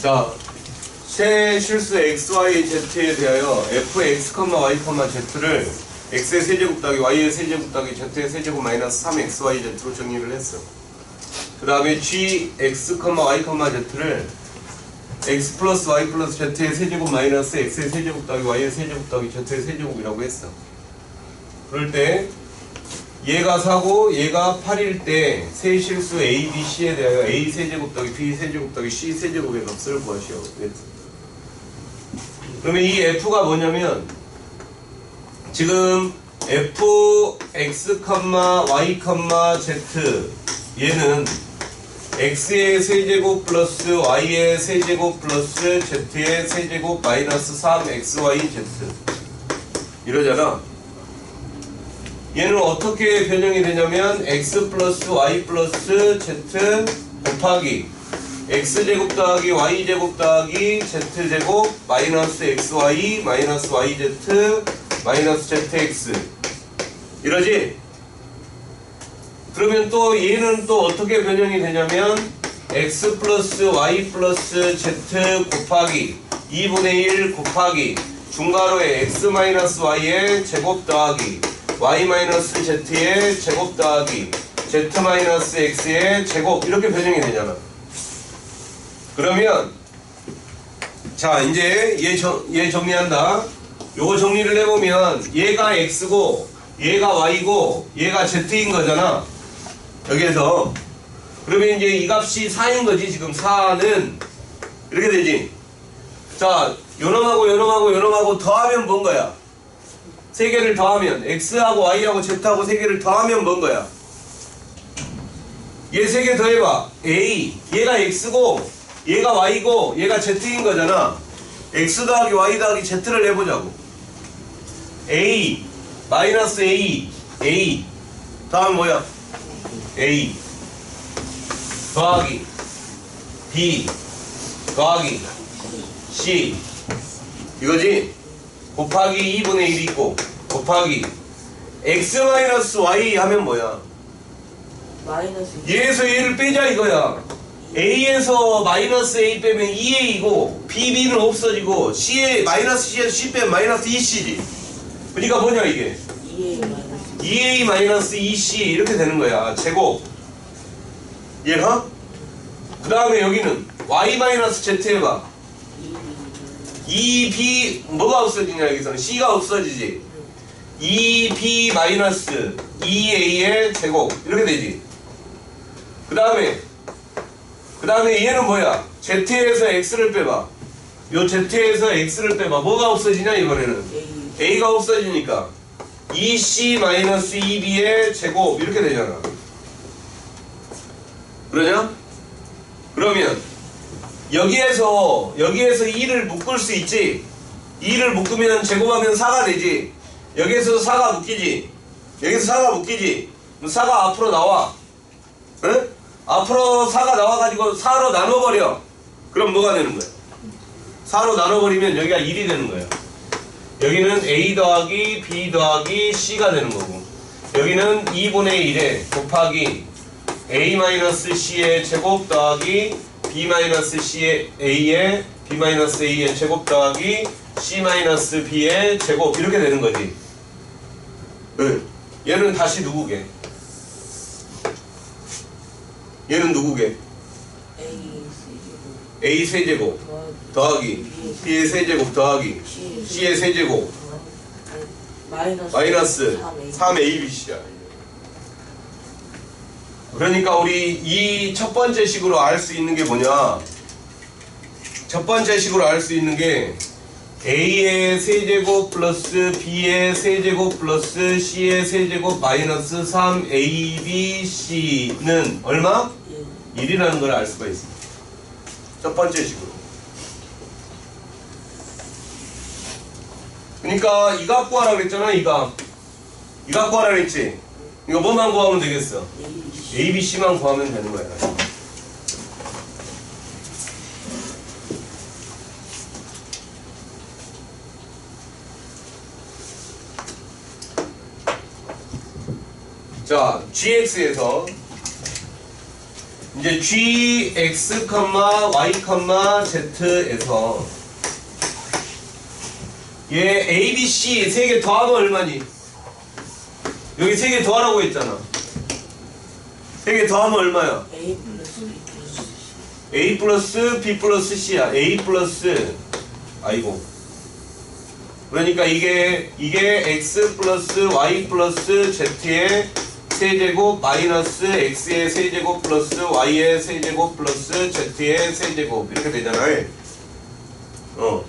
자, 새 실수 xy z에 대하여 fx, y, z를 x의 세제곱 더하기 y의 세제곱 더하기 z의 세제곱 마이너스 3xy z로 정리를 했어. 그 다음에 g, x, y, z를 x 플러스 y 플러스 z의 세제곱 마이너스 x의 세제곱 더하기 y의 세제곱 더하기 z의 세제곱이라고 했어. 그럴 때 얘가 사고 얘가 8일 때 세 실수 A, B, C에 대하여 A 세제곱 더하기 B 세제곱 더하기 C 세제곱의 값을 구하시오. 그러면 이 F가 뭐냐면 지금 F, X, Y, Z 얘는 X의 세제곱 플러스 Y의 세제곱 플러스 Z의 세제곱 마이너스 3XYZ 이러잖아. 얘는 어떻게 변형이 되냐면 x 플러스 y 플러스 z 곱하기 x제곱 더하기 y제곱 더하기 z제곱 마이너스 xy 마이너스 yz 마이너스 zx 이러지? 그러면 또 얘는 또 어떻게 변형이 되냐면 x 플러스 y 플러스 z 곱하기 2분의 1 곱하기 중괄호의 x 마이너스 y의 제곱 더하기 y-z의 제곱 더하기 z-x의 제곱 이렇게 변형이 되잖아. 그러면 자 이제 얘, 정, 얘 정리한다. 요거 정리를 해보면 얘가 x고 얘가 y고 얘가 z인 거잖아. 여기에서 그러면 이제 이 값이 4인 거지 지금 4는 이렇게 되지. 자 요놈하고 요놈하고 요놈하고 더하면 뭔 거야? 세 개를 더하면 x하고 y하고 z하고 세 개를 더하면 뭔 거야? 얘 세 개 더해봐. a 얘가 x고 얘가 y고 얘가 z인 거잖아. x 더하기 y 더하기 z를 해보자고. a 마이너스 a a 다음 뭐야? a 더하기 b 더하기 c 이거지? 곱하기 2분의 1이 있고 곱하기 x 마이너스 y 하면 뭐야? 마이너스 얘에서 얘를 빼자 이거야. a에서 마이너스 a 빼면 2a이고 bb는 없어지고 c에 마이너스 c에서 c 빼면 마이너스 2c지. 그러니까 뭐냐 이게? 2A 마이너스 2a 마이너스 2c 이렇게 되는 거야. 제곱. 이해가? 그 다음에 여기는 y 마이너스 z 해봐. 2b 뭐가 없어지냐 여기서는 c가 없어지지 2b 마이너스 2a의 제곱. 이렇게 되지. 그 다음에 그 다음에 얘는 뭐야? Z에서 x를 빼봐. 요 z에서 x를 빼봐. 뭐가 없어지냐 이번에는? A. A가 없어지니까. 2c 마이너스 2b의 제곱. 이렇게 되잖아. 그러냐? 그러면 여기에서 여기에서 2를 묶을 수 있지? 2를 묶으면 제곱하면 4가 되지 여기에서 4가 묶이지. 여기서 4가 묶이지. 4가 앞으로 나와. 응? 앞으로 4가 나와가지고 4로 나눠버려. 그럼 뭐가 되는 거야? 4로 나눠버리면 여기가 1이 되는 거야. 여기는 A 더하기 B 더하기 C가 되는 거고. 여기는 2분의 1에 곱하기 A-C의 제곱 더하기 B-C의 A의 B-A의 제곱 더하기 C-B의 제곱 이렇게 되는 거지 응. 얘는 다시 누구게? 얘는 누구게? A 세제곱 더하기 B의 세제곱 더하기 C의 세제곱 마이너스 마이너스 3A 3ABC야. 그러니까 우리 이 첫 번째 식으로 알 수 있는 게 뭐냐? 첫 번째 식으로 알 수 있는 게 A의 세제곱 플러스 B의 세제곱 플러스 C의 세제곱 마이너스 3ABC는 얼마? 1이라는 걸 알 수가 있습니다. 첫 번째 식으로. 그러니까 이 값 구하라 그랬잖아, 이 값. 이 값 구하라 그랬지? 이거 뭐만 구하면 되겠어? A B C A, B, C만 구하면 되는 거야. 자, GX에서 이제 gx, y, z에서 얘 a, b, c 세 개 더하면 얼마니? 여기 세 개 더하라고 했잖아. 세 개 더하면 얼마야? A 플러스 B 플러스 C. a 플러스 b 플러스 c야. a 플러스 아이고. 그러니까 이게 이게 x 플러스 y 플러스 z의 세제곱 마이너스 x의 세제곱 플러스 y의 세제곱 플러스 z의 세제곱 이렇게 되잖아요. 어.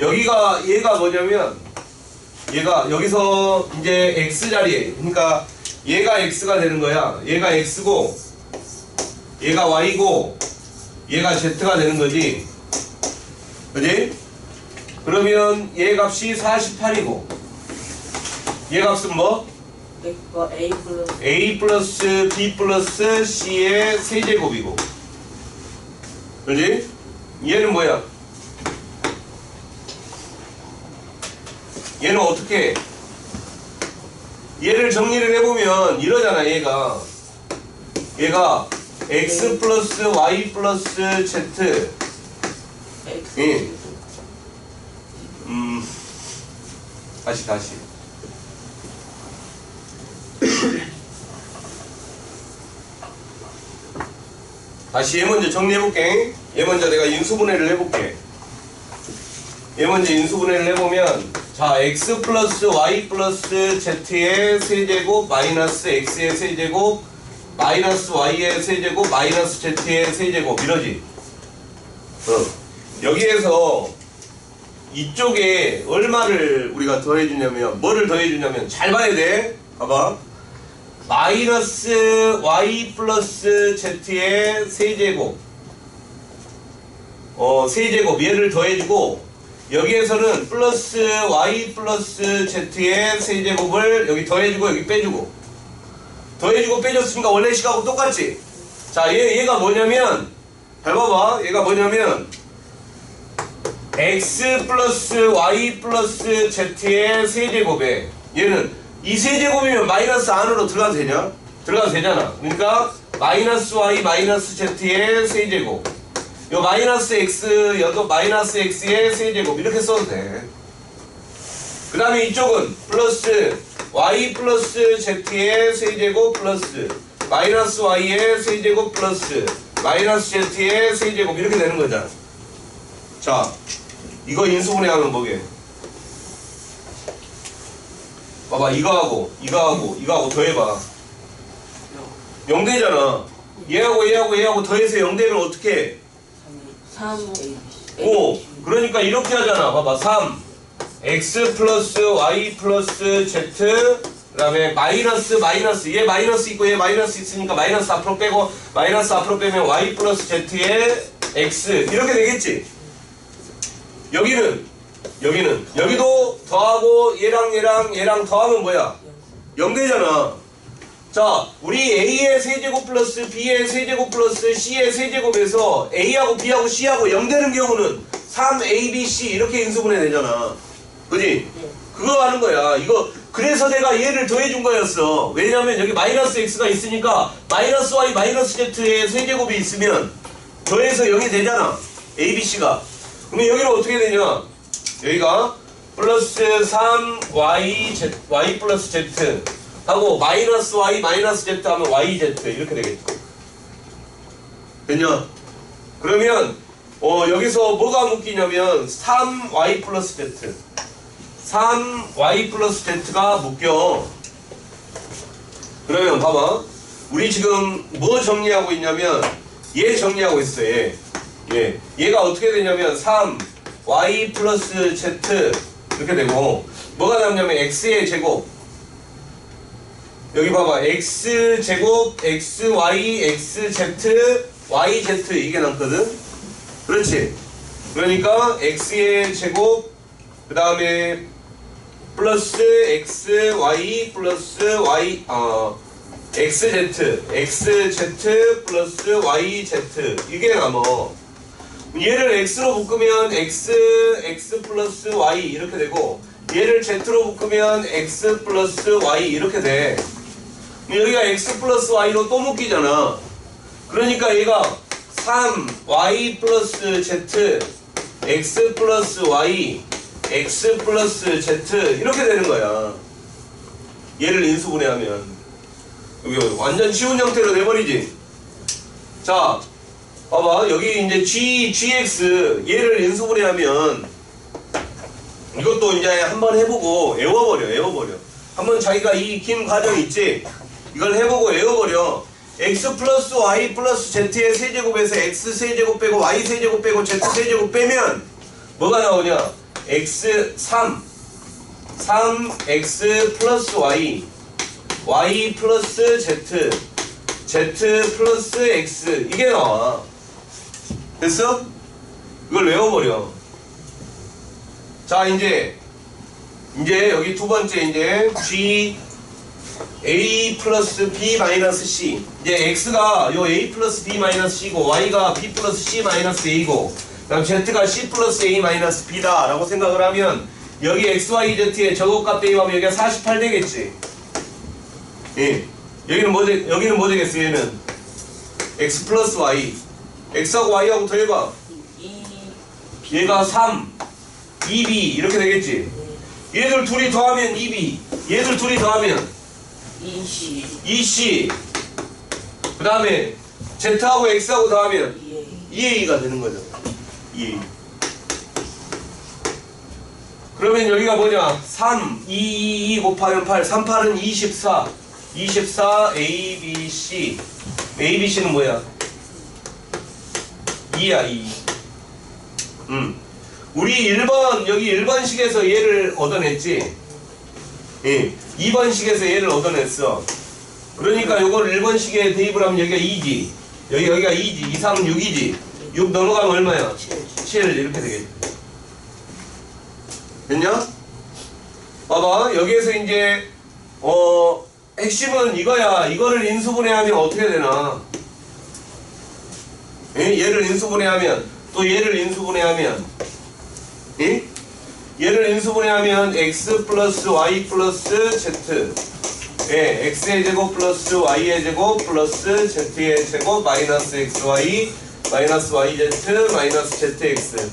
여기가 얘가 뭐냐면 얘가 여기서 이제 x 자리에 그러니까 얘가 x가 되는 거야. 얘가 x고 얘가 y고 얘가 z가 되는 거지. 그지? 그러면 얘 값이 48이고 얘 값은 뭐? 이거 A 플러스 a 플러스 b 플러스 c의 세제곱이고 그지? 얘는 뭐야? 얘는 어떻게 해? 얘를 정리를 해보면 이러잖아 얘가 얘가 x 플러스 y 플러스 z 예. 음 다시 다시 다시 얘 먼저 정리해볼게. 얘 먼저 내가 인수분해를 해볼게. 얘 먼저 인수분해를 해보면 자 x 플러스 y 플러스 z의 세제곱 마이너스 x의 세제곱 마이너스 y의 세제곱 마이너스 z의 세제곱. 이러지? 어. 여기에서 이쪽에 얼마를 우리가 더해주냐면 뭐를 더해주냐면 잘 봐야 돼. 봐봐 마이너스 y 플러스 z의 세제곱. 어 세제곱. 얘를 더해주고 여기에서는 플러스 y 플러스 z의 세제곱을 여기 더해주고 여기 빼주고. 더해주고 빼줬으니까 원래 식하고 똑같지. 자 얘, 얘가 뭐냐면 잘 봐봐. 얘가 뭐냐면 x 플러스 y 플러스 z의 세제곱에 얘는 이 세제곱이면 마이너스 안으로 들어가도 되냐? 들어가도 되잖아. 그러니까 마이너스 y 마이너스 z의 세제곱. 요 마이너스 x 여도 마이너스 x의 세제곱 이렇게 써도 돼. 그 다음에 이쪽은 플러스 y 플러스 z의 세제곱 플러스 마이너스 y의 세제곱 플러스 마이너스 z의 세제곱 이렇게 되는 거잖아. 자, 이거 인수분해하면 뭐게? 봐봐, 이거하고, 이거하고, 이거하고 더해봐. 0되잖아. 얘하고 얘하고 얘하고 더해서 0되면 어떻게 해? 3 A B C. 오, 그러니까 이렇게 하잖아. 봐봐, 3. x 플러스 y 플러스 z 그 다음에 마이너스 마이너스 얘 마이너스 있고 얘 마이너스 있으니까 마이너스 앞으로 빼고 마이너스 앞으로 빼면 y 플러스 z의 x 이렇게 되겠지 여기는 여기는 여기도 더하고 얘랑 얘랑 얘랑 더하면 뭐야 0 되잖아 자 우리 a의 세제곱 플러스 b의 세제곱 플러스 c의 세제곱에서 a하고 b하고 c하고 0 되는 경우는 3abc 이렇게 인수분해 되잖아 그지? 네. 그거 하는 거야. 이거 그래서 내가 얘를 더해준 거였어. 왜냐면 여기 마이너스 x가 있으니까 마이너스 y 마이너스 z의 세제곱이 있으면 더해서 0이 되잖아. a, b, c가. 그러면 여기는 어떻게 되냐? 여기가 플러스 3y z y 플러스 z 하고 마이너스 y 마이너스 z 하면 y z 이렇게 되겠죠. 됐냐? 그러면 어 여기서 뭐가 묶이냐면 3y 플러스 z 3y 플러스 z가 묶여. 그러면 봐봐. 우리 지금 뭐 정리하고 있냐면 얘 정리하고 있어 얘. 얘. 얘가 어떻게 되냐면 3y 플러스 z 이렇게 되고 뭐가 남냐면 x의 제곱. 여기 봐봐. X 제곱 xy xz yz 이게 남거든. 그렇지? 그러니까 x의 제곱 그 다음에 플러스 x y 플러스 y 어 xz xz 플러스 yz 이게 남어 얘를 x로 묶으면 x x 플러스 y 이렇게 되고 얘를 z로 묶으면 x 플러스 y 이렇게 돼 여기가 x 플러스 y로 또 묶이잖아 그러니까 얘가 3y 플러스 z x 플러스 y x 플러스 z 이렇게 되는 거야. 얘를 인수분해하면 완전 쉬운 형태로 돼버리지. 자, 봐봐 여기 이제 g gx 얘를 인수분해하면 이것도 이제 한번 해보고 외워버려 외워버려. 한번 자기가 이 긴 과정 있지. 이걸 해보고 외워버려. x 플러스 y 플러스 z의 세제곱에서 x 세제곱 빼고 y 세제곱 빼고 z 세제곱 빼면 뭐가 나오냐? x 3 3x 플러스 y y 플러스 z z 플러스 x 이게 나와 됐어? 이걸 외워버려. 자 이제 이제 여기 두 번째 이제 g a 플러스 b 마이너스 c. 이제 x가 요 a 플러스 b 마이너스 c고 y가 b 플러스 c 마이너스 a고 그다음 z가 c 플러스 a 마이너스 b다 라고 생각을 하면 여기 x, y, z의 저것값 대입하면 여기가 48 되겠지. 예. 여기는 뭐 되, 여기는 뭐 되겠어 얘는? X 플러스 y x하고 y하고 더해봐 이 얘가 3 2b 이렇게 되겠지. 얘들 둘이 더하면 2b 얘들 둘이 더하면 이시 2c 그 다음에 z하고 x하고 더하면 이에 2a가 되는 거죠. 2a 그러면 여기가 뭐냐? 3 2 2 2 곱하면 8 3 8은 24 24 a b c. A b c는 뭐야 2야 2 음. 우리 1번 여기 1번식에서 얘를 얻어냈지? 예. 2번식에서 얘를 얻어냈어. 그러니까 요걸 1번식에 대입을 하면 여기가 2지. 여기 여기가 2지. 2, 3, 6이지. 6 넘어가면 얼마야? 7 이렇게 되겠지. 됐냐? 봐봐. 여기에서 이제 어 핵심은 이거야. 이거를 인수분해하면 어떻게 되나? 예? 얘를 인수분해하면 또 얘를 인수분해하면 예? 얘를 인수분해하면 x 플러스 y 플러스 z 예, x의 제곱 플러스 y의 제곱 플러스 z의 제곱 마이너스 xy 마이너스 yz 마이너스 zx.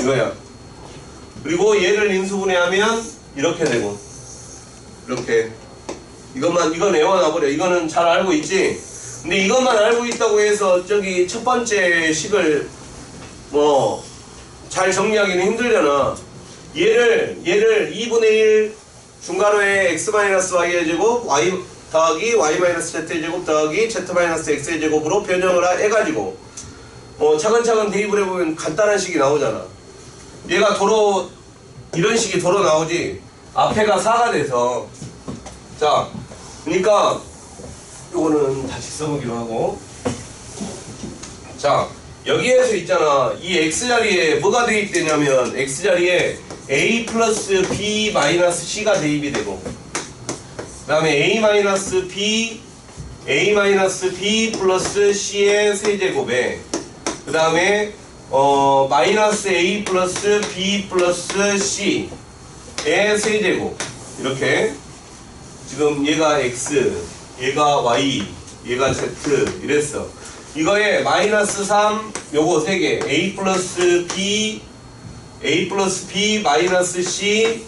이거야 그리고 얘를 인수분해하면 이렇게 되고. 이렇게. 이것만 이건 외워놔버려. 이거는 잘 알고 있지 근데 이것만 알고 있다고 해서 저기 첫 번째 식을 뭐 잘 정리하기는 힘들잖아 얘를 얘를 2분의 1 중괄호에 x-y의 제곱 y 더하기 y-z의 제곱 더하기 z-x의 제곱으로 변형을 해가지고 어, 차근차근 대입을 해보면 간단한 식이 나오잖아. 얘가 도로 이런 식이 도로 나오지. 앞에가 4가 돼서. 자 그러니까 요거는 다시 써보기로 하고. 자 여기에서 있잖아. 이 x자리에 뭐가 대입되냐면 x자리에 a 플러스 b 마이너스 c가 대입이 되고 그 다음에 a 마이너스 b a 마이너스 b 플러스 c의 세제곱에 그 다음에 어 마이너스 a 플러스 b 플러스 c의 세제곱. 이렇게 지금 얘가 x 얘가 y 얘가 z 이랬어. 이거에 마이너스 3 요거 3개. A 플러스 b a 플러스 b 마이너스 c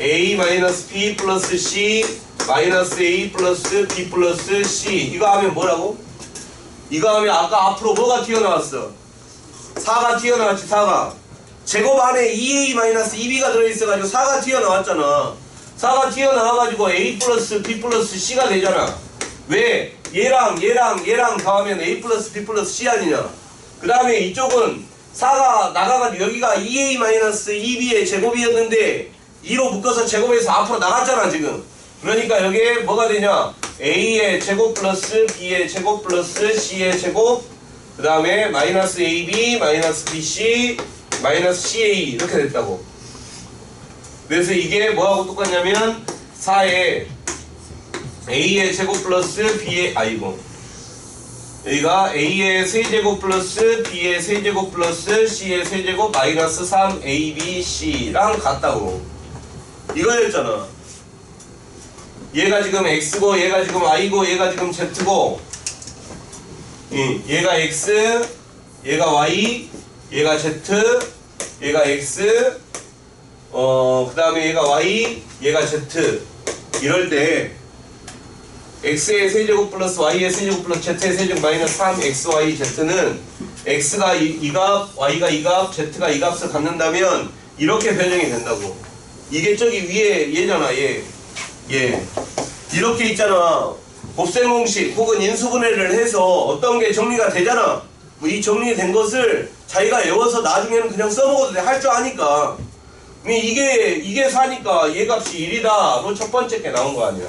a 마이너스 b 플러스 c 마이너스 a 플러스 b 플러스 c. 이거 하면 뭐라고? 이거 하면 아까 앞으로 뭐가 튀어나왔어? 4가 튀어나왔지 4가. 제곱 안에 2a 마이너스 2b가 들어있어가지고 4가 튀어나왔잖아 4가 튀어나와가지고 a 플러스 b 플러스 c가 되잖아. 왜? 얘랑 얘랑 얘랑 더하면 a 플러스 b 플러스 c 아니냐? 그 다음에 이쪽은 4가 나가가지고 여기가 2a 마이너스 2b의 제곱이었는데 2로 묶어서 제곱해서 앞으로 나갔잖아 지금. 그러니까 여기에 뭐가 되냐? A의 제곱 플러스 b의 제곱 플러스 c의 제곱 그 다음에 마이너스 ab 마이너스 bc 마이너스 ca 이렇게 됐다고 그래서 이게 뭐하고 똑같냐면 4의 a의 제곱 플러스 b의 아이고 여기가 a의 세제곱 플러스 b의 세제곱 플러스 c의 세제곱 마이너스 3 a b c랑 같다고. 이거였잖아. 얘가 지금 x고 얘가 지금 y고 얘가 지금 z고. 응, 얘가 x, 얘가 y, 얘가 z, 얘가 x, 어, 그 다음에 얘가 y, 얘가 z. 이럴 때 x의 세제곱 플러스 y의 세제곱 플러스 z의 세제곱 마이너스 3xy z는 x가 이, 이 값, y가 이 값, z가 이 값을 갖는다면 이렇게 변형이 된다고. 이게 저기 위에 얘잖아, 얘. 얘. 이렇게 있잖아. 곱셈 공식 혹은 인수분해를 해서 어떤 게 정리가 되잖아. 뭐 이 정리된 것을 자기가 외워서 나중에는 그냥 써먹어도 돼. 할 줄 아니까. 이게, 이게 4니까 얘 값이 1이다. 그첫 번째 게 나온 거 아니야.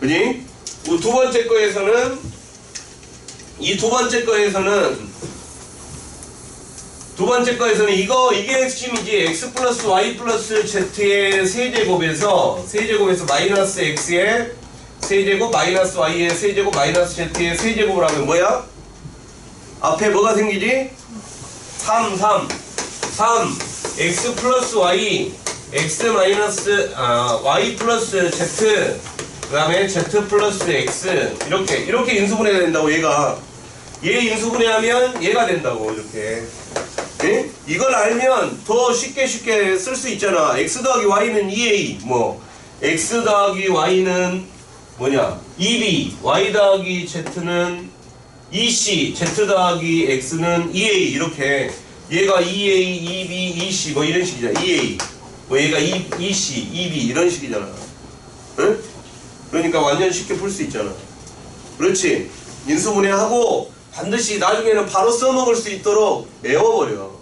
그지? 그두 번째 거에서는, 이 두 번째 거에서는, 두 번째 거에서는 이거, 이게 핵심이지. x 플러스 y 플러스 z의 세제곱에서, 세제곱에서 마이너스 x의 세제곱, 마이너스 y의 세제곱, 마이너스 z의 세제곱을 하면 뭐야? 앞에 뭐가 생기지? 3, 3, 3, x 플러스 y, x 마이너스, 아, y 플러스 z, 그 다음에 z 플러스 x, 이렇게, 이렇게 인수분해 된다고, 얘가. 얘 인수분해하면 얘가 된다고, 이렇게. 예? 이걸 알면 더 쉽게 쉽게 쓸 수 있잖아. x 더하기 y는 2a, 뭐, x 더하기 y는 뭐냐? 2b, y 더하기 z는 2c, z 더하기 x는 2a 이렇게 얘가 2a, 2b, 2c 뭐 이런 식이잖아. 2a 뭐 얘가 2, 2c, 2b 이런 식이잖아. 응? 그러니까 완전 쉽게 풀 수 있잖아. 그렇지. 인수분해하고 반드시 나중에는 바로 써먹을 수 있도록 외워버려.